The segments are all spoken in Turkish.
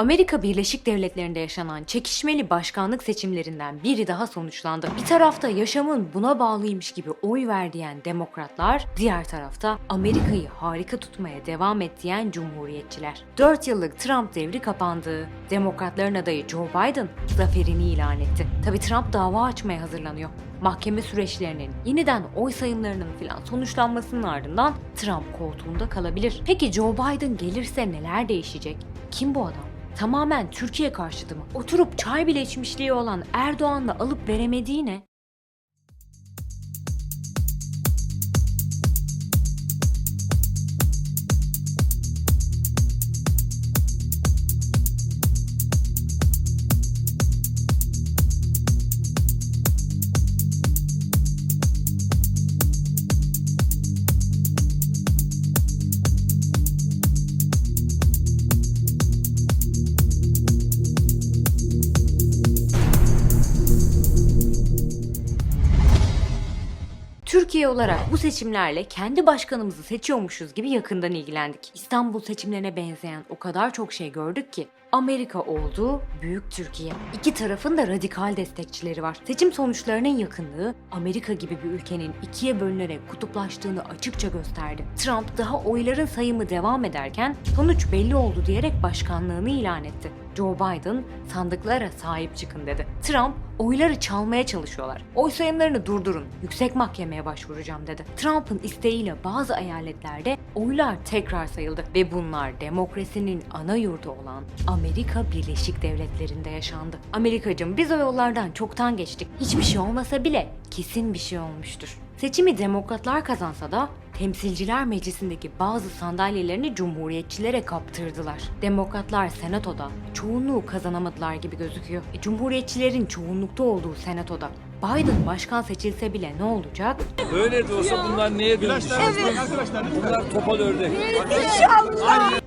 Amerika Birleşik Devletleri'nde yaşanan çekişmeli başkanlık seçimlerinden biri daha sonuçlandı. Bir tarafta yaşamın buna bağlıymış gibi oy ver diyen demokratlar, diğer tarafta Amerika'yı harika tutmaya devam et diyen cumhuriyetçiler. 4 yıllık Trump devri kapandı. Demokratların adayı Joe Biden zaferini ilan etti. Tabi Trump dava açmaya hazırlanıyor. Mahkeme süreçlerinin yeniden oy sayımlarının filan sonuçlanmasının ardından Trump koltuğunda kalabilir. Peki Joe Biden gelirse neler değişecek? Kim bu adam? Tamamen Türkiye karşıtı mı? Oturup çay bile içmişliği olan Erdoğan'la alıp veremediği ne? Türkiye olarak bu seçimlerle kendi başkanımızı seçiyormuşuz gibi yakından ilgilendik. İstanbul seçimlerine benzeyen o kadar çok şey gördük ki Amerika oldu, büyük Türkiye. İki tarafın da radikal destekçileri var. Seçim sonuçlarının yakınlığı Amerika gibi bir ülkenin ikiye bölünerek kutuplaştığını açıkça gösterdi. Trump daha oyların sayımı devam ederken sonuç belli oldu diyerek başkanlığını ilan etti. Joe Biden sandıklara sahip çıkın dedi. Trump oyları çalmaya çalışıyorlar. Oy sayımlarını durdurun. Yüksek mahkemeye başvuracağım dedi. Trump'ın isteğiyle bazı eyaletlerde oylar tekrar sayıldı ve bunlar demokrasinin ana yurdu olan Amerika Birleşik Devletleri'nde yaşandı. Amerikacım biz o yollardan çoktan geçtik. Hiçbir şey olmasa bile kesin bir şey olmuştur. Seçimi demokratlar kazansa da Temsilciler Meclisi'ndeki bazı sandalyelerini cumhuriyetçilere kaptırdılar. Demokratlar senatoda çoğunluğu kazanamadılar gibi gözüküyor. E, cumhuriyetçilerin çoğunlukta olduğu senatoda Biden başkan seçilse bile ne olacak? Böyle de olsa bunlar neye dönüşür? Bunlar topal ördek.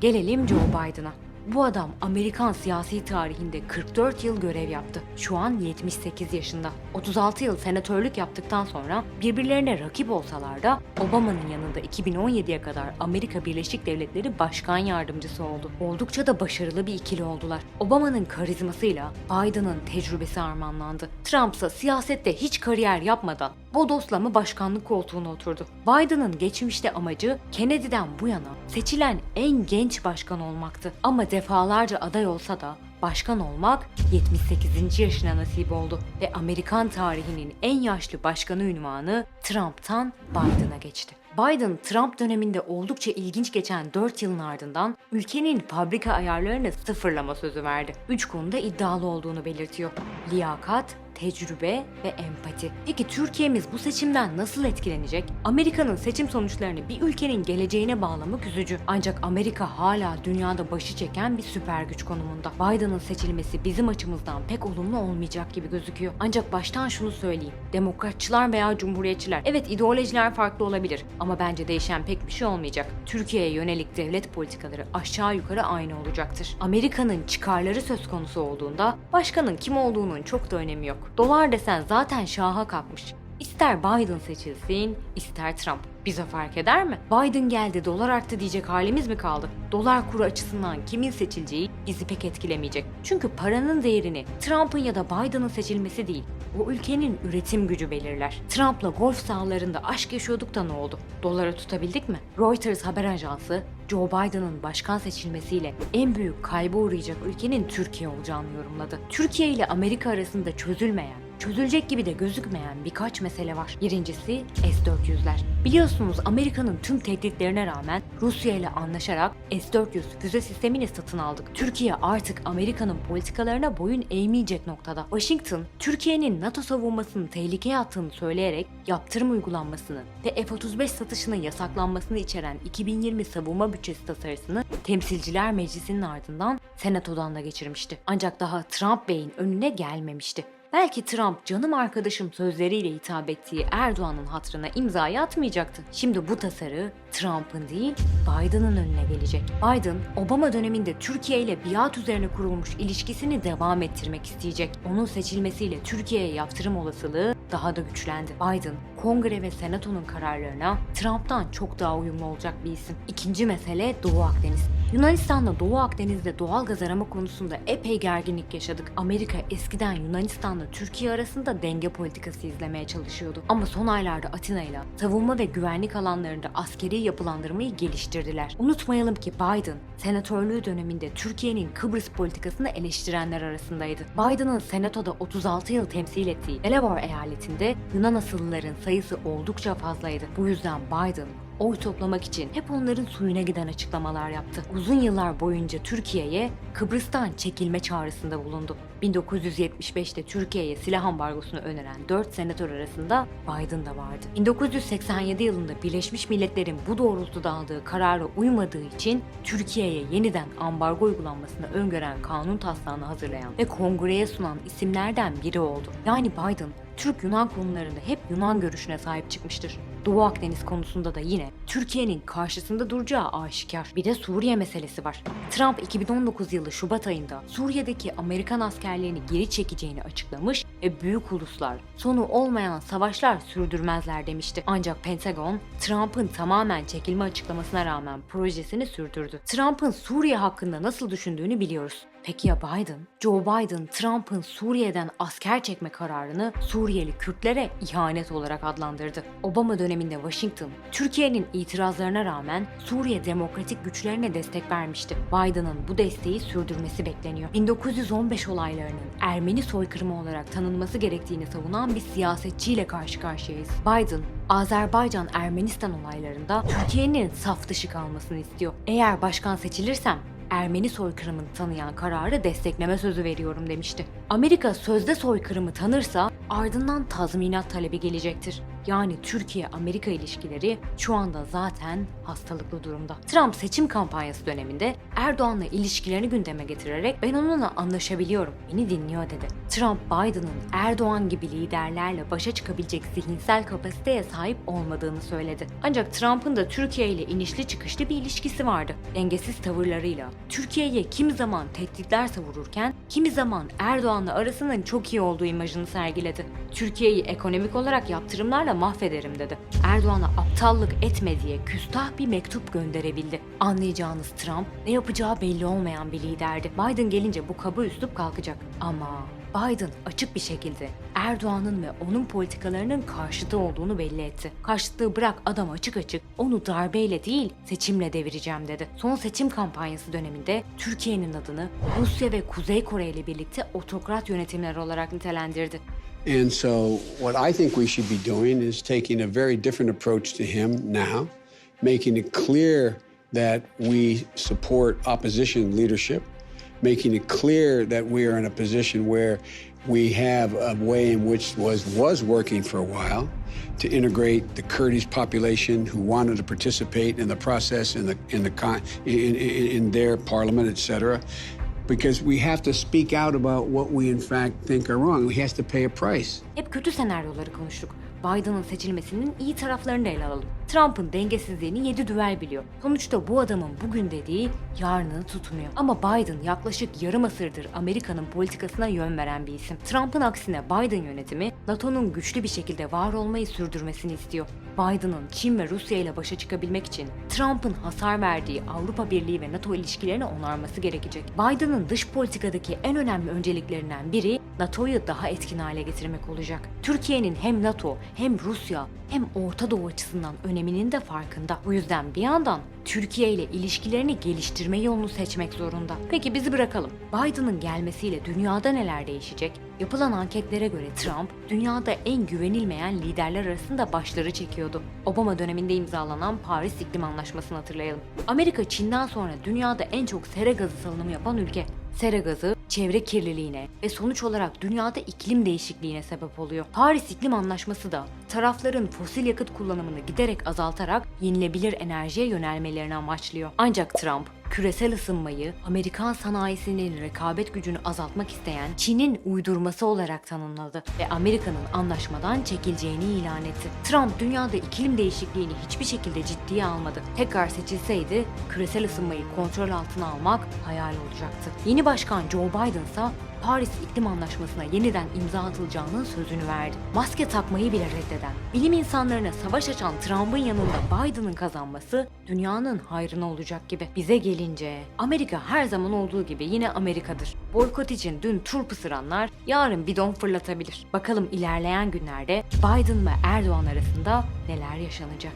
Gelelim Joe Biden'a. Bu adam Amerikan siyasi tarihinde 44 yıl görev yaptı. Şu an 78 yaşında. 36 yıl senatörlük yaptıktan sonra birbirlerine rakip olsalar da Obama'nın yanında 2017'ye kadar Amerika Birleşik Devletleri Başkan Yardımcısı oldu. Oldukça da başarılı bir ikili oldular. Obama'nın karizmasıyla Biden'ın tecrübesi armağanlandı. Trump ise siyasette hiç kariyer yapmadan bodoslama başkanlık koltuğuna oturdu. Biden'ın geçmişte amacı Kennedy'den bu yana seçilen en genç başkan olmaktı. Ama defalarca aday olsa da başkan olmak 78. yaşına nasip oldu ve Amerikan tarihinin en yaşlı başkanı ünvanı Trump'tan Biden'a geçti. Biden, Trump döneminde oldukça ilginç geçen 4 yılın ardından ülkenin fabrika ayarlarını sıfırlama sözü verdi. 3 konuda iddialı olduğunu belirtiyor. Liyakat, tecrübe ve empati. Peki Türkiye'miz bu seçimden nasıl etkilenecek? Amerika'nın seçim sonuçlarını bir ülkenin geleceğine bağlamak üzücü. Ancak Amerika hala dünyada başı çeken bir süper güç konumunda. Biden'ın seçilmesi bizim açımızdan pek olumlu olmayacak gibi gözüküyor. Ancak baştan şunu söyleyeyim. Demokratçılar veya cumhuriyetçiler evet ideolojiler farklı olabilir ama bence değişen pek bir şey olmayacak. Türkiye'ye yönelik devlet politikaları aşağı yukarı aynı olacaktır. Amerika'nın çıkarları söz konusu olduğunda başkanın kim olduğunun çok da önemi yok. Dolar desen zaten şaha kalkmış. İster Biden seçilsin, ister Trump. Bize fark eder mi? Biden geldi, dolar arttı diyecek halimiz mi kaldı? Dolar kuru açısından kimin seçileceği bizi pek etkilemeyecek. Çünkü paranın değerini Trump'ın ya da Biden'ın seçilmesi değil, o ülkenin üretim gücü belirler. Trump'la golf sahalarında aşk yaşıyorduk da ne oldu? Doları tutabildik mi? Reuters haber ajansı Joe Biden'ın başkan seçilmesiyle en büyük kaybı uğrayacak ülkenin Türkiye olacağını yorumladı. Türkiye ile Amerika arasında çözülmeyen, çözülecek gibi de gözükmeyen birkaç mesele var. Birincisi S-400'ler. Biliyorsunuz Amerika'nın tüm tehditlerine rağmen Rusya ile anlaşarak S-400 füze sistemini satın aldık. Türkiye artık Amerika'nın politikalarına boyun eğmeyecek noktada. Washington, Türkiye'nin NATO savunmasını tehlikeye attığını söyleyerek yaptırım uygulanmasını ve F-35 satışının yasaklanmasını içeren 2020 savunma bütçesi tasarısını Temsilciler Meclisi'nin ardından Senato'dan da geçirmişti. Ancak daha Trump Bey'in önüne gelmemişti. Belki Trump canım arkadaşım sözleriyle hitap ettiği Erdoğan'ın hatırına imzayı atmayacaktı. Şimdi bu tasarı Trump'ın değil Biden'ın önüne gelecek. Biden, Obama döneminde Türkiye ile biat üzerine kurulmuş ilişkisini devam ettirmek isteyecek. Onun seçilmesiyle Türkiye'ye yaptırım olasılığı daha da güçlendi. Biden, kongre ve senatonun kararlarına Trump'tan çok daha uyumlu olacak bir isim. İkinci mesele Doğu Akdeniz. Yunanistan'la Doğu Akdeniz'de doğal gaz arama konusunda epey gerginlik yaşadık. Amerika eskiden Yunanistan'la Türkiye arasında denge politikası izlemeye çalışıyordu. Ama son aylarda Atina ile savunma ve güvenlik alanlarında askeri yapılandırmayı geliştirdiler. Unutmayalım ki Biden senatörlüğü döneminde Türkiye'nin Kıbrıs politikasını eleştirenler arasındaydı. Biden'ın senatoda 36 yıl temsil ettiği Delaware eyaletinde Yunan asıllıların sayısı oldukça fazlaydı. Bu yüzden Biden oy toplamak için hep onların suyuna giden açıklamalar yaptı. Uzun yıllar boyunca Türkiye'ye Kıbrıs'tan çekilme çağrısında bulundu. 1975'te Türkiye'ye silah ambargosunu öneren 4 senatör arasında Biden da vardı. 1987 yılında Birleşmiş Milletler'in bu doğrultuda aldığı karara uymadığı için Türkiye'ye yeniden ambargo uygulanmasını öngören kanun taslağını hazırlayan ve kongreye sunan isimlerden biri oldu. Yani Biden Türk-Yunan konularında hep Yunan görüşüne sahip çıkmıştır. Doğu Akdeniz konusunda da yine Türkiye'nin karşısında duracağı aşikar. Bir de Suriye meselesi var. Trump 2019 yılı Şubat ayında Suriye'deki Amerikan askerlerini geri çekeceğini açıklamış ve büyük uluslar sonu olmayan savaşlar sürdürmezler demişti. Ancak Pentagon Trump'ın tamamen çekilme açıklamasına rağmen projesini sürdürdü. Trump'ın Suriye hakkında nasıl düşündüğünü biliyoruz. Peki ya Biden? Joe Biden Trump'ın Suriye'den asker çekme kararını Suriyeli Kürtlere ihanet olarak adlandırdı. Obama döneminde Washington, Türkiye'nin itirazlarına rağmen Suriye demokratik güçlerine destek vermişti. Biden'ın bu desteği sürdürmesi bekleniyor. 1915 olaylarının Ermeni soykırımı olarak tanınması gerektiğini savunan bir siyasetçiyle karşı karşıyayız. Biden, Azerbaycan-Ermenistan olaylarında Türkiye'nin saf dışı kalmasını istiyor. Eğer başkan seçilirsem Ermeni soykırımını tanıyan kararı destekleme sözü veriyorum demişti. Amerika sözde soykırımı tanırsa ardından tazminat talebi gelecektir. Yani Türkiye-Amerika ilişkileri şu anda zaten hastalıklı durumda. Trump seçim kampanyası döneminde Erdoğan'la ilişkilerini gündeme getirerek ben onunla anlaşabiliyorum, beni dinliyor dedi. Trump Biden'ın Erdoğan gibi liderlerle başa çıkabilecek zihinsel kapasiteye sahip olmadığını söyledi. Ancak Trump'ın da Türkiye ile inişli çıkışlı bir ilişkisi vardı. Dengesiz tavırlarıyla Türkiye'ye kimi zaman tehditler savururken kimi zaman Erdoğan'la arasının çok iyi olduğu imajını sergiledi. Türkiye'yi ekonomik olarak yaptırımlarla mahvederim dedi. Erdoğan'a aptallık etme diye küstah bir mektup gönderebildi. Anlayacağınız Trump ne yapacağı belli olmayan bir liderdi. Biden gelince bu kaba üslup kalkacak. Ama Biden açık bir şekilde Erdoğan'ın ve onun politikalarının karşıtı olduğunu belli etti. Karşıtlığı bırak adam açık açık onu darbeyle değil seçimle devireceğim dedi. Son seçim kampanyası döneminde Türkiye'nin adını Rusya ve Kuzey Kore ile birlikte otokrat yönetimler olarak nitelendirdi. And so, what I think we should be doing is taking a very different approach to him now, making it clear that we support opposition leadership, making it clear that we are in a position where we have a way in which was was working for a while to integrate the Kurdish population who wanted to participate in the process in the in the in, in, in their parliament, etc because we have to speak out about what we in fact think are wrong. We has to pay a price. Hep kötü senaryoları konuştuk. Biden'ın seçilmesinin iyi taraflarını da ele alalım. Trump'ın dengesizliğini yedi düvel biliyor. Sonuçta bu adamın bugün dediği yarını tutmuyor. Ama Biden yaklaşık yarım asırdır Amerika'nın politikasına yön veren bir isim. Trump'ın aksine Biden yönetimi NATO'nun güçlü bir şekilde var olmayı sürdürmesini istiyor. Biden'ın Çin ve Rusya ile başa çıkabilmek için Trump'ın hasar verdiği Avrupa Birliği ve NATO ilişkilerini onarması gerekecek. Biden'ın dış politikadaki en önemli önceliklerinden biri NATO'yu daha etkin hale getirmek olacak. Türkiye'nin hem NATO hem Rusya hem Orta Doğu açısından öneminin de farkında. Bu yüzden bir yandan Türkiye ile ilişkilerini geliştirme yolunu seçmek zorunda. Peki bizi bırakalım. Biden'ın gelmesiyle dünyada neler değişecek? Yapılan anketlere göre Trump, dünyada en güvenilmeyen liderler arasında başları çekiyordu. Obama döneminde imzalanan Paris İklim Anlaşması'nı hatırlayalım. Amerika Çin'den sonra dünyada en çok sera gazı salınımı yapan ülke. Sera gazı çevre kirliliğine ve sonuç olarak dünyada iklim değişikliğine sebep oluyor. Paris İklim Anlaşması da tarafların fosil yakıt kullanımını giderek azaltarak yenilebilir enerjiye yönelmelerini amaçlıyor. Ancak Trump küresel ısınmayı Amerikan sanayisinin rekabet gücünü azaltmak isteyen Çin'in uydurması olarak tanımladı ve Amerika'nın anlaşmadan çekileceğini ilan etti. Trump dünyada iklim değişikliğini hiçbir şekilde ciddiye almadı. Tekrar seçilseydi küresel ısınmayı kontrol altına almak hayal olacaktı. Yeni başkan Joe Biden ise Paris İklim Anlaşması'na yeniden imza atılacağının sözünü verdi. Maske takmayı bile reddeden, bilim insanlarına savaş açan Trump'ın yanında Biden'ın kazanması dünyanın hayrına olacak gibi. Bize gelince Amerika her zaman olduğu gibi yine Amerika'dır. Boykot için dün turp ısıranlar yarın bidon fırlatabilir. Bakalım ilerleyen günlerde Biden ve Erdoğan arasında neler yaşanacak.